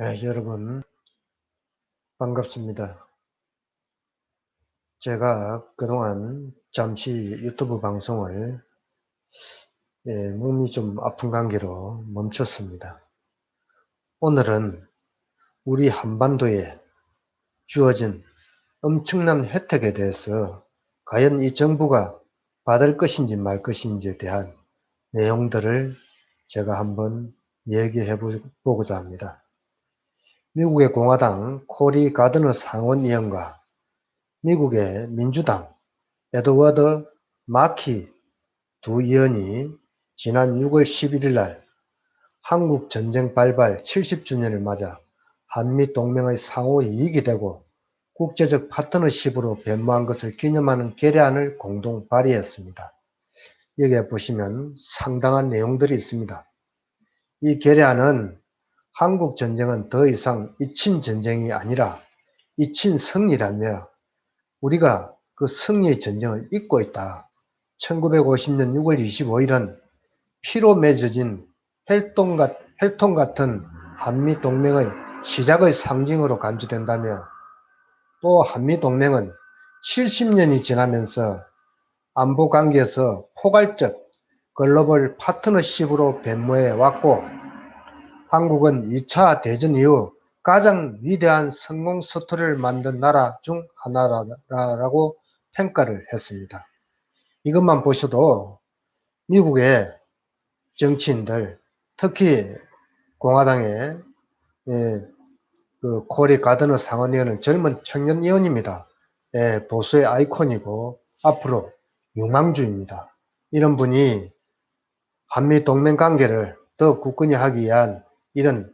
네, 여러분 반갑습니다. 제가 그동안 잠시 유튜브 방송을 예, 몸이 좀 아픈 관계로 멈췄습니다. 오늘은 우리 한반도에 주어진 엄청난 혜택에 대해서 과연 이 정부가 받을 것인지 말 것인지에 대한 내용들을 제가 한번 얘기해 보고자 합니다. 미국의 공화당 코리 가드너 상원의원과 미국의 민주당 에드워드 마키 두 의원이 지난 6월 11일 날 한국 전쟁 발발 70주년을 맞아 한미 동맹의 상호 이익이 되고 국제적 파트너십으로 변모한 것을 기념하는 결의안을 공동 발의했습니다. 여기에 보시면 상당한 내용들이 있습니다. 이 결의안은 한국 전쟁은 더 이상 이친 전쟁이 아니라 이친 승리라며 우리가 그 승리의 전쟁을 잊고 있다. 1950년 6월 25일은 피로 맺어진 헬통, 헬통 같은 한미 동맹의 시작의 상징으로 간주된다며 또 한미 동맹은 70년이 지나면서 안보 관계에서 포괄적 글로벌 파트너십으로 변모해 왔고 한국은 2차 대전 이후 가장 위대한 성공 스토리를 만든 나라 중 하나라고 평가를 했습니다. 이것만 보셔도 미국의 정치인들, 특히 공화당의 예, 그 코리 가드너 상원의원은 젊은 청년 의원입니다. 예, 보수의 아이콘이고 앞으로 유망주입니다. 이런 분이 한미 동맹 관계를 더 굳건히 하기 위한 이런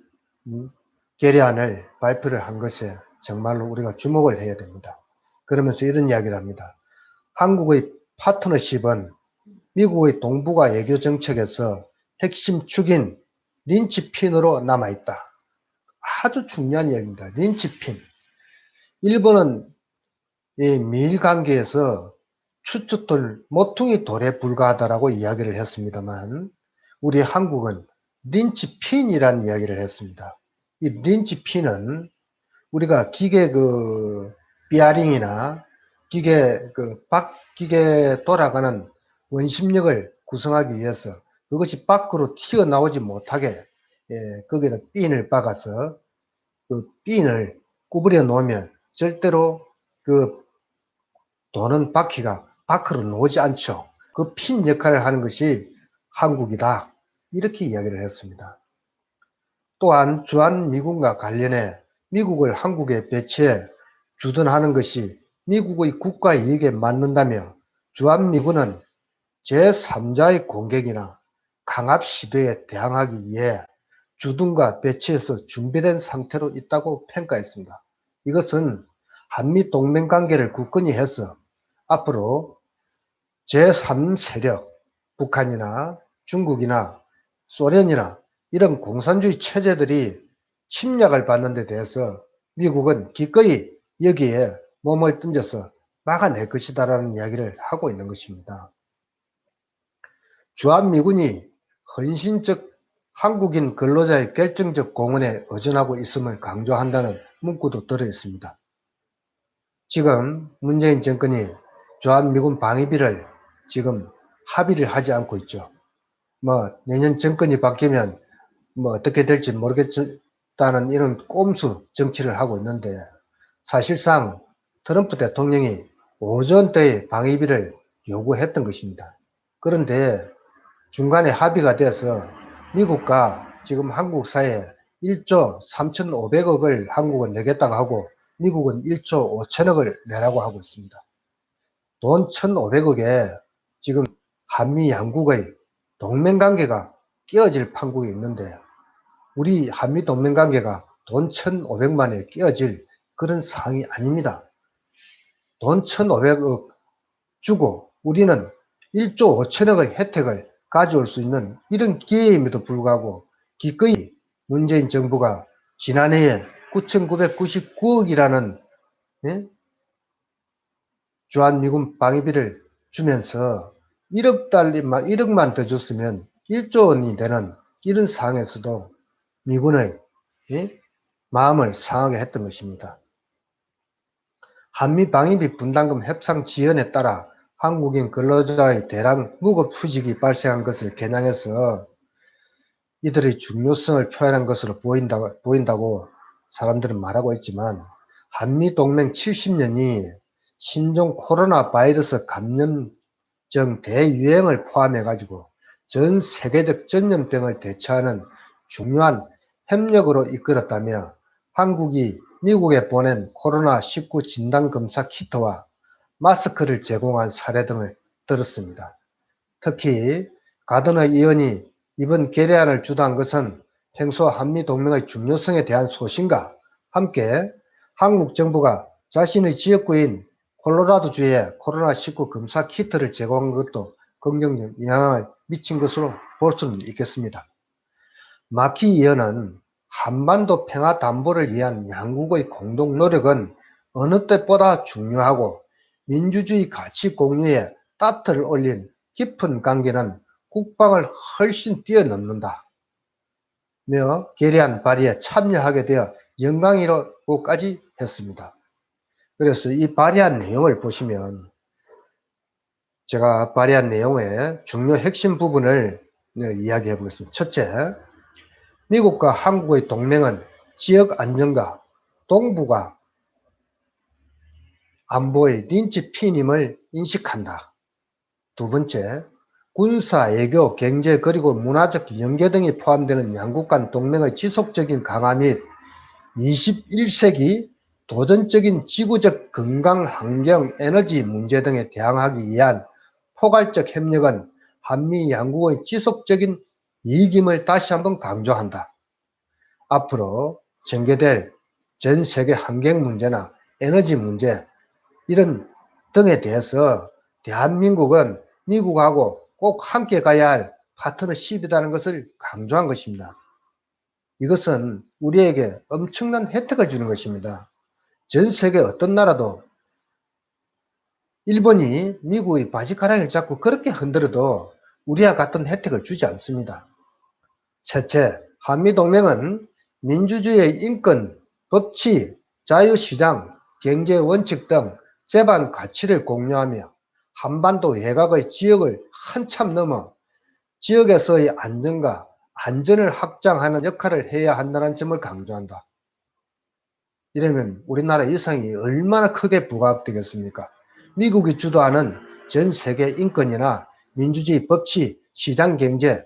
결의안을 발표를 한 것에 정말로 우리가 주목을 해야 됩니다. 그러면서 이런 이야기를 합니다. 한국의 파트너십은 미국의 동북아 외교 정책에서 핵심 축인 린치핀으로 남아있다. 아주 중요한 이야기입니다. 린치핀. 일본은 이 미일 관계에서 추측돌 모퉁이 돌에 불과하다라고 이야기를 했습니다만 우리 한국은 린치핀이라는 이야기를 했습니다. 이 린치핀은 우리가 기계 그 비아링이나 기계 그박 기계 돌아가는 원심력을 구성하기 위해서 그것이 밖으로 튀어나오지 못하게 예, 거기다 핀을 박아서 그 핀을 구부려 놓으면 절대로 그 도는 바퀴가 밖으로 나오지 않죠. 그 핀 역할을 하는 것이 한국이다. 이렇게 이야기를 했습니다. 또한 주한미군과 관련해 미국을 한국에 배치해 주둔하는 것이 미국의 국가 이익에 맞는다며 주한미군은 제3자의 공격이나 강압 시도에 대항하기 위해 주둔과 배치해서 준비된 상태로 있다고 평가했습니다. 이것은 한미 동맹 관계를 굳건히 해서 앞으로 제3세력, 북한이나 중국이나 소련이나 이런 공산주의 체제들이 침략을 받는 데 대해서 미국은 기꺼이 여기에 몸을 던져서 막아낼 것이다라는 이야기를 하고 있는 것입니다. 주한미군이 헌신적 한국인 근로자의 결정적 공헌에 의존하고 있음을 강조한다는 문구도 들어 있습니다. 지금 문재인 정권이 주한미군 방위비를 지금 합의를 하지 않고 있죠. 뭐 내년 정권이 바뀌면 뭐 어떻게 될지 모르겠다는 이런 꼼수 정치를 하고 있는데 사실상 트럼프 대통령이 오전 때의 방위비를 요구했던 것입니다. 그런데 중간에 합의가 돼서 미국과 지금 한국 사이에 1조 3,500억을 한국은 내겠다고 하고 미국은 1조 5천억을 내라고 하고 있습니다. 돈 1,500억에 지금 한미 양국의 동맹관계가 깨어질 판국이 있는데 우리 한미 동맹관계가 돈 1,500만에 깨어질 그런 상황이 아닙니다. 돈 1,500억 주고 우리는 1조 5천억의 혜택을 가져올 수 있는 이런 기회임에도 불구하고 기꺼이 문재인 정부가 지난해에 9,999억이라는 예? 주한미군 방위비를 주면서 1억 달러만, 1억만 더 줬으면 1조 원이 되는 이런 상황에서도 미군의 예? 마음을 상하게 했던 것입니다. 한미 방위비 분담금 협상 지연에 따라 한국인 근로자의 대량 무급 휴직이 발생한 것을 겨냥해서 이들의 중요성을 표현한 것으로 보인다고, 보인다고 사람들은 말하고 있지만 한미 동맹 70년이 신종 코로나 바이러스 감염 증 대유행을 포함해 가지고 전 세계적 전염병을 대처하는 중요한 협력으로 이끌었다며 한국이 미국에 보낸 코로나19 진단검사 키트와 마스크를 제공한 사례 등을 들었습니다. 특히 가드너 의원이 이번 결의안을 주도한 것은 평소 한미 동맹의 중요성에 대한 소신과 함께 한국 정부가 자신의 지역구인 콜로라도주에 코로나19 검사 키트를 제공한 것도 긍정적 영향을 미친 것으로 볼 수는 있겠습니다. 마키 의원은 한반도 평화 담보를 위한 양국의 공동 노력은 어느 때보다 중요하고 민주주의 가치 공유에 따트를 올린 깊은 관계는 국방을 훨씬 뛰어넘는다. 며 결의안 발의에 참여하게 되어 영광이라고까지 했습니다. 그래서 이 발의한 내용을 보시면 제가 발의한 내용의 중요 핵심 부분을 이야기해 보겠습니다. 첫째, 미국과 한국의 동맹은 지역 안정과 동북아 안보의 린치 피임을 인식한다. 두 번째, 군사, 외교, 경제 그리고 문화적 연계 등이 포함되는 양국 간 동맹의 지속적인 강화 및 21세기 도전적인 지구적 건강, 환경, 에너지 문제 등에 대항하기 위한 포괄적 협력은 한미 양국의 지속적인 이익임을 다시 한번 강조한다. 앞으로 전개될 전 세계 환경 문제나 에너지 문제 이런 등에 대해서 대한민국은 미국하고 꼭 함께 가야 할 파트너십이라는 것을 강조한 것입니다. 이것은 우리에게 엄청난 혜택을 주는 것입니다. 전 세계 어떤 나라도 일본이 미국의 바지 가랑이를 잡고 그렇게 흔들어도 우리와 같은 혜택을 주지 않습니다. 셋째, 한미동맹은 민주주의 인권, 법치, 자유시장, 경제 원칙 등 제반 가치를 공유하며 한반도 외곽의 지역을 한참 넘어 지역에서의 안정과 안전을 확장하는 역할을 해야 한다는 점을 강조한다. 이러면 우리나라 이상이 얼마나 크게 부각되겠습니까? 미국이 주도하는 전 세계 인권이나 민주주의 법치, 시장 경제,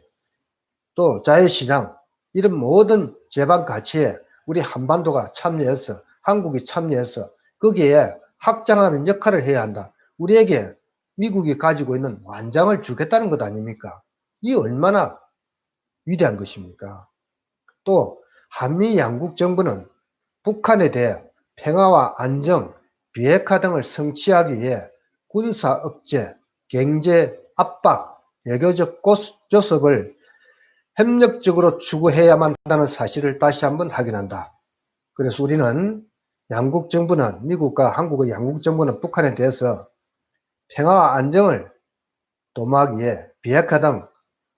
또 자유시장 이런 모든 제반 가치에 우리 한반도가 참여해서 한국이 참여해서 거기에 확장하는 역할을 해야 한다. 우리에게 미국이 가지고 있는 완장을 주겠다는 것 아닙니까? 이 얼마나 위대한 것입니까? 또 한미 양국 정부는 북한에 대해 평화와 안정, 비핵화 등을 성취하기 위해 군사 억제, 경제 압박, 외교적 교섭을 협력적으로 추구해야만 한다는 사실을 다시 한번 확인한다. 그래서 우리는 양국 정부는 미국과 한국의 양국 정부는 북한에 대해서 평화와 안정을 도모하기 위해 비핵화 등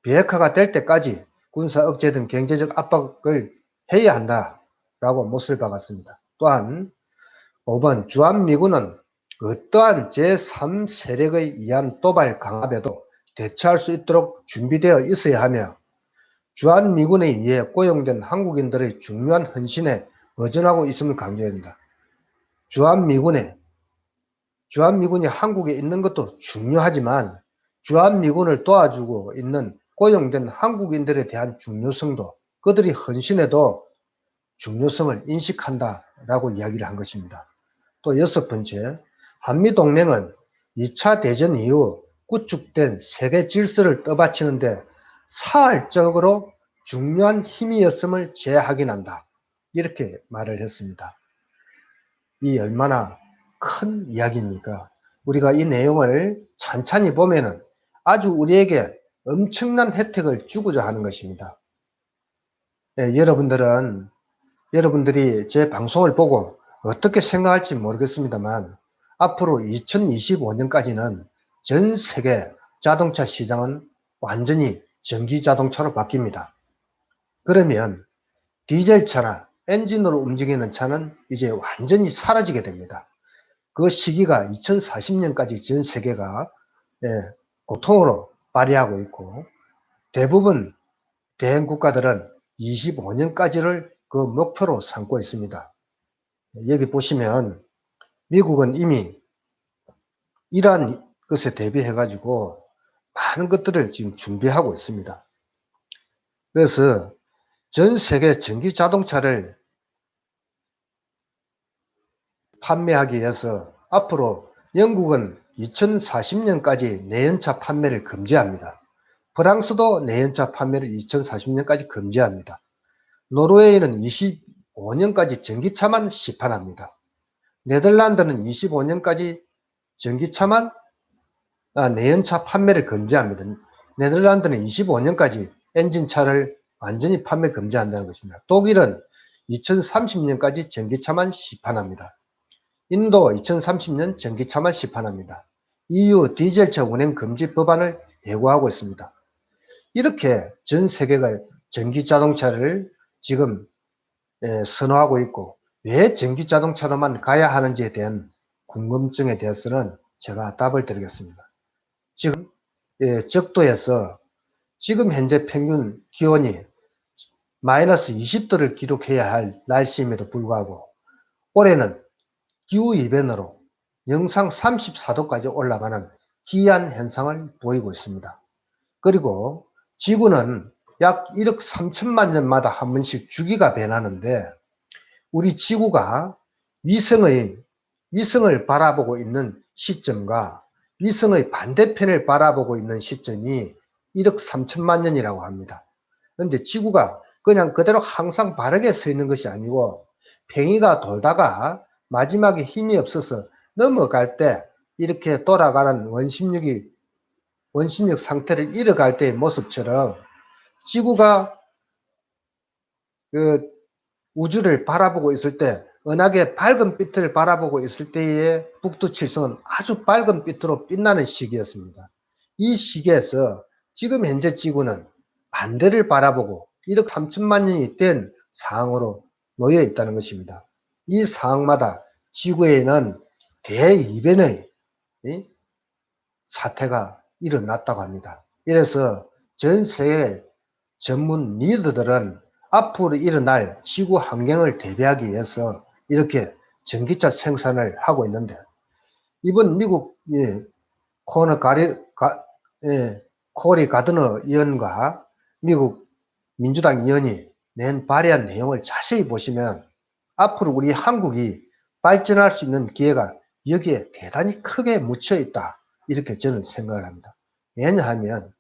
비핵화가 될 때까지 군사 억제 등 경제적 압박을 해야 한다 라고 못을 박았습니다. 또한 5번 주한미군은 어떠한 제3세력의 의한 도발 강압에도 대처할 수 있도록 준비되어 있어야 하며 주한미군에 의해 고용된 한국인들의 중요한 헌신에 의존하고 있음을 강조합니다. 주한미군에 주한미군이 한국에 있는 것도 중요하지만 주한미군을 도와주고 있는 고용된 한국인들에 대한 중요성도 그들이 헌신에도 중요성을 인식한다라고 이야기를 한 것입니다. 또 여섯 번째, 한미 동맹은 2차 대전 이후 구축된 세계 질서를 떠받치는데 사활적으로 중요한 힘이었음을 재확인한다. 이렇게 말을 했습니다. 이 얼마나 큰 이야기입니까? 우리가 이 내용을 찬찬히 보면은 아주 우리에게 엄청난 혜택을 주고자 하는 것입니다. 네, 여러분들은 여러분들이 제 방송을 보고 어떻게 생각할지 모르겠습니다만 앞으로 2025년까지는 전 세계 자동차 시장은 완전히 전기 자동차로 바뀝니다. 그러면 디젤차나 엔진으로 움직이는 차는 이제 완전히 사라지게 됩니다. 그 시기가 2040년까지 전 세계가 예, 고통으로 발휘하고 있고 대부분 대형 국가들은 25년까지를 그 목표로 삼고 있습니다. 여기 보시면 미국은 이미 이러한 것에 대비해 가지고 많은 것들을 지금 준비하고 있습니다. 그래서 전 세계 전기 자동차를 판매하기 위해서 앞으로 영국은 2040년까지 내연차 판매를 금지합니다. 프랑스도 내연차 판매를 2040년까지 금지합니다. 노르웨이는 25년까지 전기차만 시판합니다. 네덜란드는 25년까지 전기차만 아, 내연차 판매를 금지합니다. 네덜란드는 25년까지 엔진차를 완전히 판매 금지한다는 것입니다. 독일은 2030년까지 전기차만 시판합니다. 인도 2030년 전기차만 시판합니다. EU 디젤차 운행 금지 법안을 예고하고 있습니다. 이렇게 전 세계가 전기 자동차를 지금 예, 선호하고 있고 왜 전기 자동차로만 가야 하는지에 대한 궁금증에 대해서는 제가 답을 드리겠습니다. 지금 예, 적도에서 지금 현재 평균 기온이 마이너스 20도를 기록해야 할 날씨임에도 불구하고 올해는 기후 이변으로 영상 34도까지 올라가는 기이한 현상을 보이고 있습니다. 그리고 지구는 약 1억 3천만 년마다 한 번씩 주기가 변하는데 우리 지구가 위성의 위성을 바라보고 있는 시점과 위성의 반대편을 바라보고 있는 시점이 1억 3천만 년이라고 합니다. 그런데 지구가 그냥 그대로 항상 바르게 서 있는 것이 아니고 팽이가 돌다가 마지막에 힘이 없어서 넘어갈 때 이렇게 돌아가는 원심력이 원심력 상태를 잃어갈 때의 모습처럼 지구가 그 우주를 바라보고 있을 때 은하계 밝은 빛을 바라보고 있을 때의 북두칠성은 아주 밝은 빛으로 빛나는 시기였습니다. 이 시기에서 지금 현재 지구는 반대를 바라보고 1억 3천만 년이 된 상황으로 놓여 있다는 것입니다. 이 상황마다 지구에는 대이변의 사태가 일어났다고 합니다. 이래서 전 세계 전문 리더들은 앞으로 일어날 지구 환경을 대비하기 위해서 이렇게 전기차 생산을 하고 있는데 이번 미국 예, 코너 가리, 가, 예, 코리 가드너 의원과 미국 민주당 의원이 낸 발의한 내용을 자세히 보시면 앞으로 우리 한국이 발전할 수 있는 기회가 여기에 대단히 크게 묻혀 있다. 이렇게 저는 생각을 합니다. 왜냐하면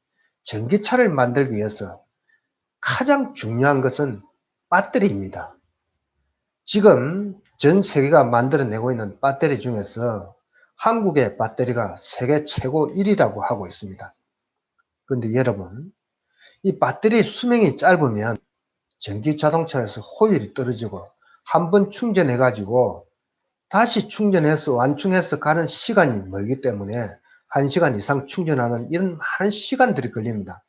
전기차를 만들기 위해서 가장 중요한 것은 배터리입니다. 지금 전 세계가 만들어내고 있는 배터리 중에서 한국의 배터리가 세계 최고 1위라고 하고 있습니다. 그런데 여러분, 이 배터리 수명이 짧으면 전기 자동차에서 호율이 떨어지고 한 번 충전해 가지고 다시 충전해서 완충해서 가는 시간이 멀기 때문에 1시간 이상 충전하는 이런 많은 시간들이 걸립니다.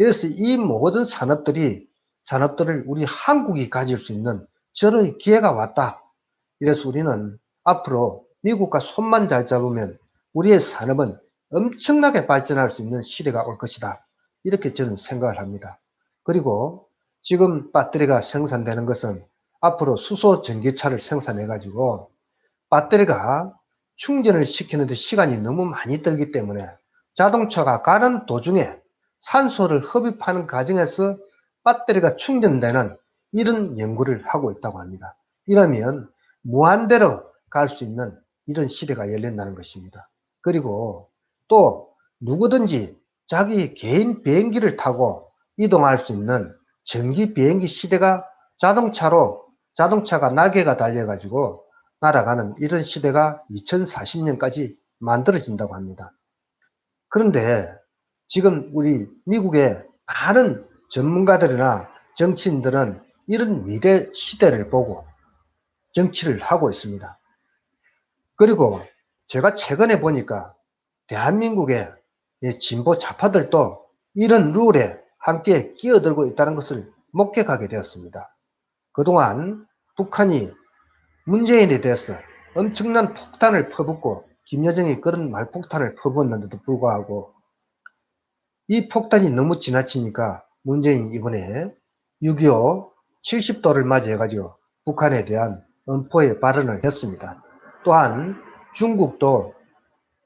그래서 이 모든 산업들이 산업들을 우리 한국이 가질 수 있는 저런 기회가 왔다. 이래서 우리는 앞으로 미국과 손만 잘 잡으면 우리의 산업은 엄청나게 발전할 수 있는 시대가 올 것이다. 이렇게 저는 생각을 합니다. 그리고 지금 배터리가 생산되는 것은 앞으로 수소 전기차를 생산해 가지고 배터리가 충전을 시키는데 시간이 너무 많이 들기 때문에 자동차가 가는 도중에 산소를 흡입하는 과정에서 배터리가 충전되는 이런 연구를 하고 있다고 합니다. 이러면 무한대로 갈 수 있는 이런 시대가 열린다는 것입니다. 그리고 또 누구든지 자기 개인 비행기를 타고 이동할 수 있는 전기 비행기 시대가 자동차로 자동차가 날개가 달려 가지고 날아가는 이런 시대가 2040년까지 만들어진다고 합니다. 그런데 지금 우리 미국의 많은 전문가들이나 정치인들은 이런 미래 시대를 보고 정치를 하고 있습니다. 그리고 제가 최근에 보니까 대한민국의 진보 좌파들도 이런 룰에 함께 끼어들고 있다는 것을 목격하게 되었습니다. 그동안 북한이 문재인에 대해서 엄청난 폭탄을 퍼붓고 김여정이 그런 말폭탄을 퍼부었는데도 불구하고 이 폭탄이 너무 지나치니까 문재인 이번에 6.25 70도를 맞이해가지고 북한에 대한 엄포의 발언을 했습니다. 또한 중국도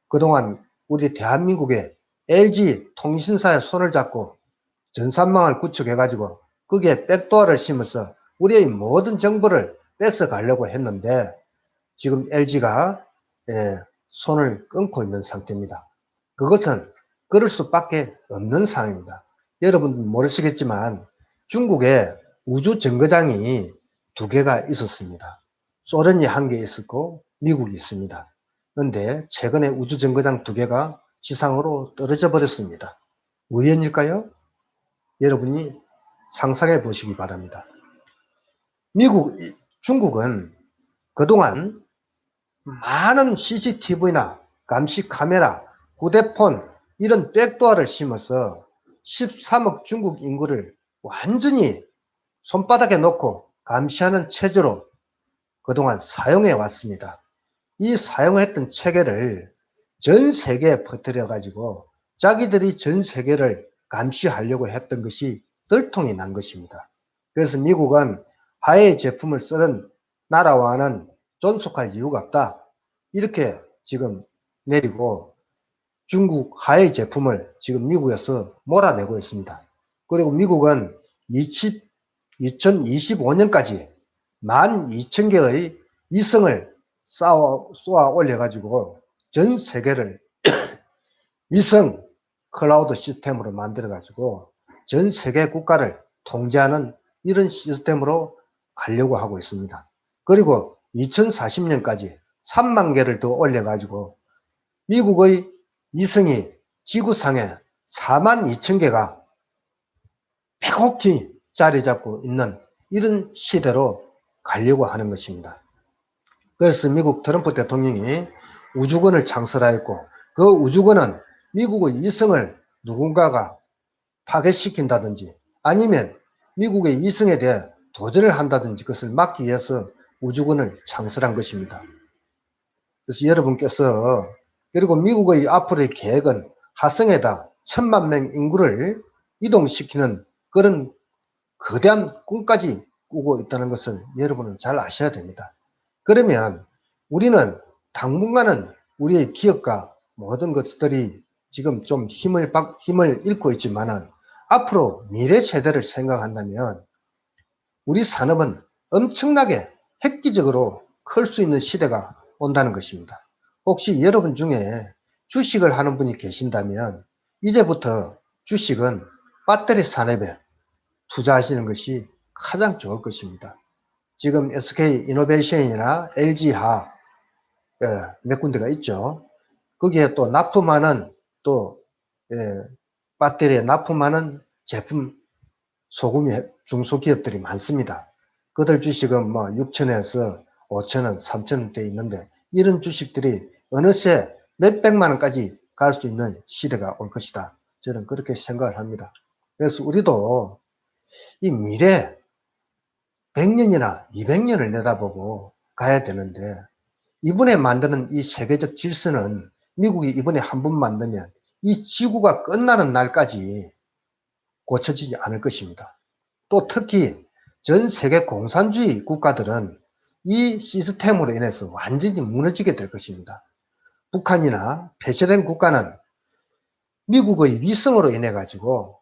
그동안 우리 대한민국의 LG 통신사의 손을 잡고 전산망을 구축해가지고 거기에 백도어를 심어서 우리의 모든 정보를 뺏어 가려고 했는데 지금 LG가 예, 손을 끊고 있는 상태입니다. 그것은 그럴 수밖에 없는 상황입니다. 여러분 모르시겠지만 중국에 우주 정거장이 두 개가 있었습니다. 소련이 한 개 있었고 미국이 있습니다. 그런데 최근에 우주 정거장 두 개가 지상으로 떨어져 버렸습니다. 우연일까요? 여러분이 상상해 보시기 바랍니다. 미국, 중국은 그동안 많은 CCTV나 감시 카메라, 휴대폰 이런 백도어를 심어서 13억 중국 인구를 완전히 손바닥에 놓고 감시하는 체제로 그동안 사용해 왔습니다. 이 사용했던 체계를 전 세계에 퍼뜨려 가지고 자기들이 전 세계를 감시하려고 했던 것이 들통이 난 것입니다. 그래서 미국은 하해 제품을 쓰는 나라와는 존속할 이유가 없다. 이렇게 지금 내리고 중국 하해 제품을 지금 미국에서 몰아내고 있습니다. 그리고 미국은 20, 2025년까지 12,000개의 위성을 쌓아, 쏘아 올려가지고 전 세계를 위성 클라우드 시스템으로 만들어가지고 전 세계 국가를 통제하는 이런 시스템으로 가려고 하고 있습니다. 그리고 2040년까지 3만 개를 더 올려가지고 미국의 위성이 지구상에 4만 2천 개가 빼곡히 자리 잡고 있는 이런 시대로 가려고 하는 것입니다. 그래서 미국 트럼프 대통령이 우주군을 창설하였고 그 우주군은 미국의 위성을 누군가가 파괴시킨다든지 아니면 미국의 위성에 대해 도전을 한다든지 그것을 막기 위해서 우주군을 창설한 것입니다. 그래서 여러분께서 그리고 미국의 앞으로의 계획은 화성에다 천만 명 인구를 이동시키는 그런 거대한 꿈까지 꾸고 있다는 것을 여러분은 잘 아셔야 됩니다. 그러면 우리는 당분간은 우리의 기업과 모든 것들이 지금 좀 힘을, 힘을 잃고 있지만은 앞으로 미래 세대를 생각한다면 우리 산업은 엄청나게 획기적으로 클 수 있는 시대가 온다는 것입니다. 혹시 여러분 중에 주식을 하는 분이 계신다면 이제부터 주식은 배터리 산업에 투자하시는 것이 가장 좋을 것입니다. 지금 SK 이노베이션이나 LG화 예, 몇 군데가 있죠. 거기에 또 납품하는 또 예, 배터리에 납품하는 제품 소금이 중소기업들이 많습니다. 그들 주식은 뭐 6천에서 5천원, 3천원대 있는데 이런 주식들이 어느새 몇백만 원까지 갈 수 있는 시대가 올 것이다. 저는 그렇게 생각을 합니다. 그래서 우리도 이 미래 100년이나 200년을 내다보고 가야 되는데 이번에 만드는 이 세계적 질서는 미국이 이번에 한 번 만들면 이 지구가 끝나는 날까지 고쳐지지 않을 것입니다. 또 특히 전 세계 공산주의 국가들은 이 시스템으로 인해서 완전히 무너지게 될 것입니다. 북한이나 폐쇄된 국가는 미국의 위성으로 인해 가지고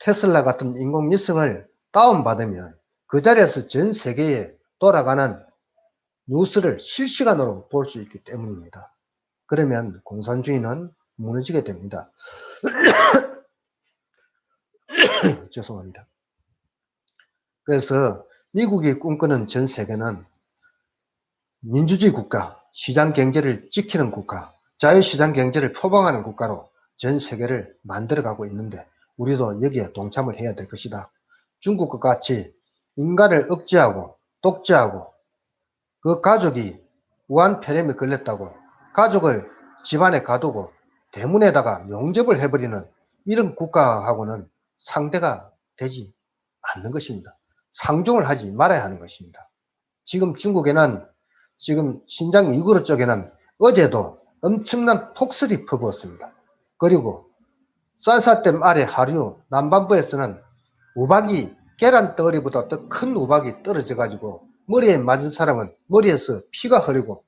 테슬라 같은 인공 위성을 다운받으면 그 자리에서 전 세계에 돌아가는 뉴스를 실시간으로 볼 수 있기 때문입니다. 그러면 공산주의는 무너지게 됩니다. 죄송합니다. 그래서 미국이 꿈꾸는 전 세계는 민주주의 국가, 시장 경제를 지키는 국가, 자유시장 경제를 표방하는 국가로 전 세계를 만들어가고 있는데 우리도 여기에 동참을 해야 될 것이다. 중국과 같이 인간을 억제하고 독재하고 그 가족이 우한 폐렴에 걸렸다고 가족을 집안에 가두고 대문에다가 용접을 해버리는 이런 국가하고는 상대가 되지 않는 것입니다. 상종을 하지 말아야 하는 것입니다. 지금 중국에는 지금 신장 이구르 쪽에는 어제도 엄청난 폭설이 퍼부었습니다. 그리고 쌀쌀댐 아래 하류 남반부에서는 우박이 계란 덩어리보다 더 큰 우박이 떨어져 가지고 머리에 맞은 사람은 머리에서 피가 흐르고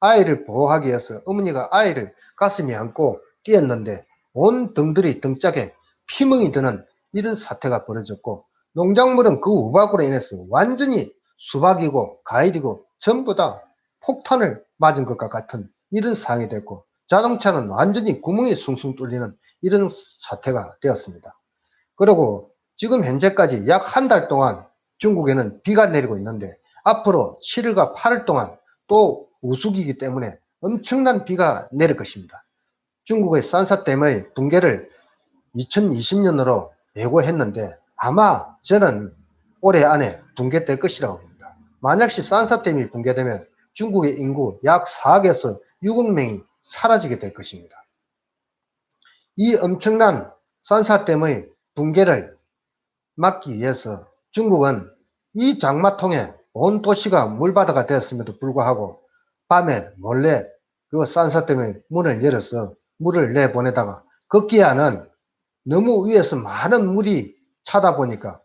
아이를 보호하기 위해서 어머니가 아이를 가슴에 안고 뛰었는데 온 등들이 등짝에 피멍이 드는 이런 사태가 벌어졌고 농작물은 그 우박으로 인해서 완전히 수박이고 과일이고 전부 다 폭탄을 맞은 것과 같은 이런 상황이 됐고 자동차는 완전히 구멍이 숭숭 뚫리는 이런 사태가 되었습니다. 그리고 지금 현재까지 약 한 달 동안 중국에는 비가 내리고 있는데 앞으로 7일과 8일 동안 또 우수기이기 때문에 엄청난 비가 내릴 것입니다. 중국의 산사댐의 붕괴를 2020년으로 예고했는데 아마 저는 올해 안에 붕괴될 것이라고 봅니다. 만약시 산사댐이 붕괴되면 중국의 인구 약 4억에서 6억 명이 사라지게 될 것입니다. 이 엄청난 산사댐의 붕괴를 막기 위해서 중국은 이 장마통에 온 도시가 물바다가 되었음에도 불구하고 밤에 몰래 그 산사댐의 문을 열어서 물을 내보내다가 급기야는 너무 위에서 많은 물이 차다 보니까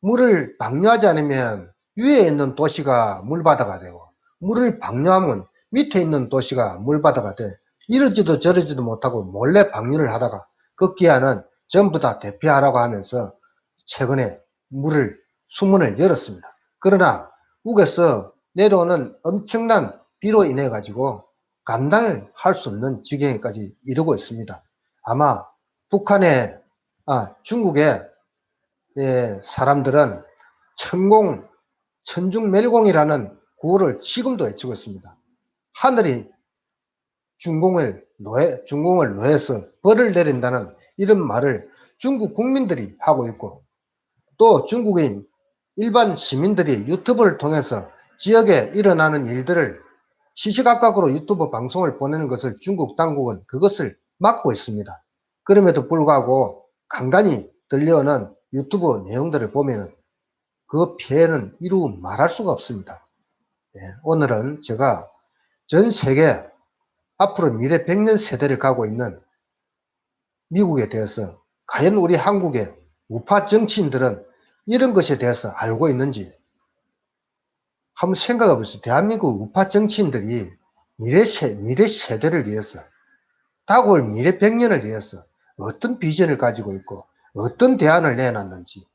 물을 방류하지 않으면 위에 있는 도시가 물바다가 되고 물을 방류하면 밑에 있는 도시가 물바다가 돼 이러지도 저러지도 못하고 몰래 방류를 하다가 급기야는 전부 다 대피하라고 하면서 최근에 물을 수문을 열었습니다. 그러나 북에서 내려오는 엄청난 비로 인해 가지고 감당을 할 수 없는 지경에까지 이르고 있습니다. 아마 북한의 아 중국의 예, 사람들은 천공 천중멸공이라는 구호를 지금도 외치고 있습니다. 하늘이 중공을 노해 중공을 노해서 벌을 내린다는 이런 말을 중국 국민들이 하고 있고 또 중국인 일반 시민들이 유튜브를 통해서 지역에 일어나는 일들을 시시각각으로 유튜브 방송을 보내는 것을 중국 당국은 그것을 막고 있습니다. 그럼에도 불구하고 간간히 들려오는 유튜브 내용들을 보면 그 피해는 이루 말할 수가 없습니다. 예, 오늘은 제가 전 세계 앞으로 미래 100년 세대를 가고 있는 미국에 대해서 과연 우리 한국의 우파 정치인들은 이런 것에 대해서 알고 있는지 한번 생각해 보세요. 대한민국 우파 정치인들이 미래, 세, 미래 세대를 위해서 다가올 미래 100년을 위해서 어떤 비전을 가지고 있고 어떤 대안을 내놨는지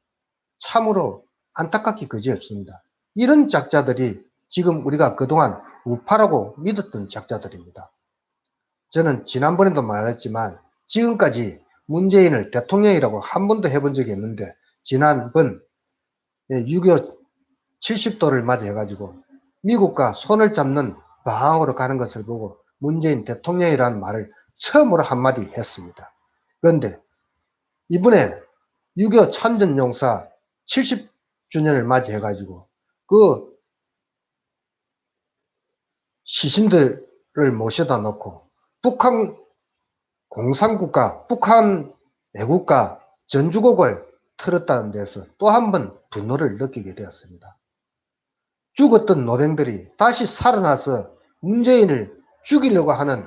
참으로 안타깝기 그지없습니다. 이런 작자들이 지금 우리가 그동안 우파라고 믿었던 작자들입니다. 저는 지난번에도 말했지만 지금까지 문재인을 대통령이라고 한 번도 해본 적이 없는데 지난번 6.25 70도를 맞이해가지고 미국과 손을 잡는 방향으로 가는 것을 보고 문재인 대통령이라는 말을 처음으로 한마디 했습니다. 그런데 이번에 6.25 참전용사 70주년을 맞이해가지고 그 시신들을 모셔다 놓고 북한 공산국가, 북한 애국가 전주곡을 틀었다는 데서 또 한 번 분노를 느끼게 되었습니다. 죽었던 노랭들이 다시 살아나서 문재인을 죽이려고 하는,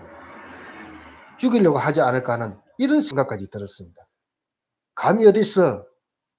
죽이려고 하지 않을까 하는 이런 생각까지 들었습니다. 감히 어디서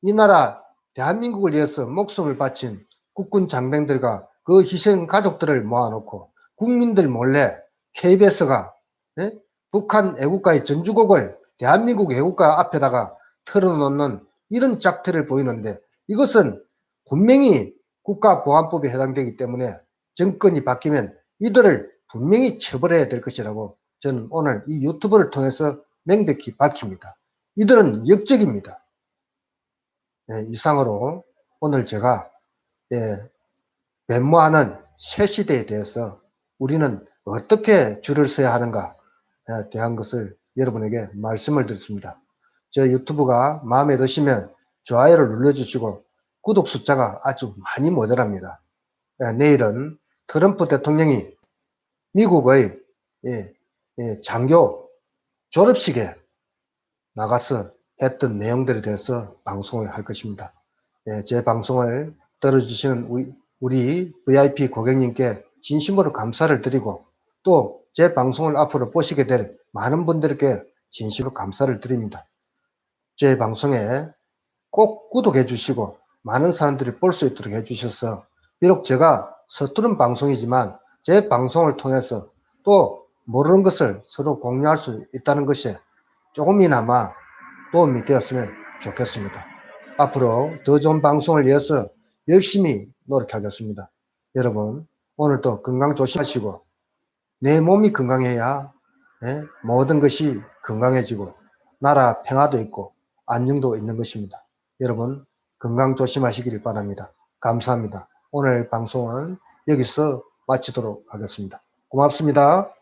이 나라 대한민국을 위해서 목숨을 바친 국군 장병들과 그 희생 가족들을 모아놓고 국민들 몰래 KBS가 네? 북한 애국가의 전주곡을 대한민국 애국가 앞에다가 틀어놓는 이런 짝태를 보이는데 이것은 분명히 국가보안법에 해당되기 때문에 정권이 바뀌면 이들을 분명히 처벌해야 될 것이라고 저는 오늘 이 유튜브를 통해서 명백히 밝힙니다. 이들은 역적입니다. 예, 이상으로 오늘 제가 예, 변모하는 새 시대에 대해서 우리는 어떻게 줄을 서야 하는가에 대한 것을 여러분에게 말씀을 드렸습니다. 저 유튜브가 마음에 드시면 좋아요를 눌러주시고 구독 숫자가 아주 많이 모자랍니다. 예, 내일은 트럼프 대통령이 미국의 예, 예, 장교 졸업식에 나가서 했던 내용들에 대해서 방송을 할 것입니다. 예, 제 방송을 들어주시는 우리 VIP 고객님께 진심으로 감사를 드리고 또 제 방송을 앞으로 보시게 될 많은 분들께 진심으로 감사를 드립니다. 제 방송에 꼭 구독해 주시고 많은 사람들이 볼 수 있도록 해 주셔서 비록 제가 서투른 방송이지만 제 방송을 통해서 또 모르는 것을 서로 공유할 수 있다는 것이 조금이나마 도움이 되었으면 좋겠습니다. 앞으로 더 좋은 방송을 위해서 열심히 노력하겠습니다. 여러분 오늘도 건강 조심하시고 내 몸이 건강해야 예, 모든 것이 건강해지고 나라 평화도 있고 안정도 있는 것입니다. 여러분 건강 조심하시길 바랍니다. 감사합니다. 오늘 방송은 여기서 마치도록 하겠습니다. 고맙습니다.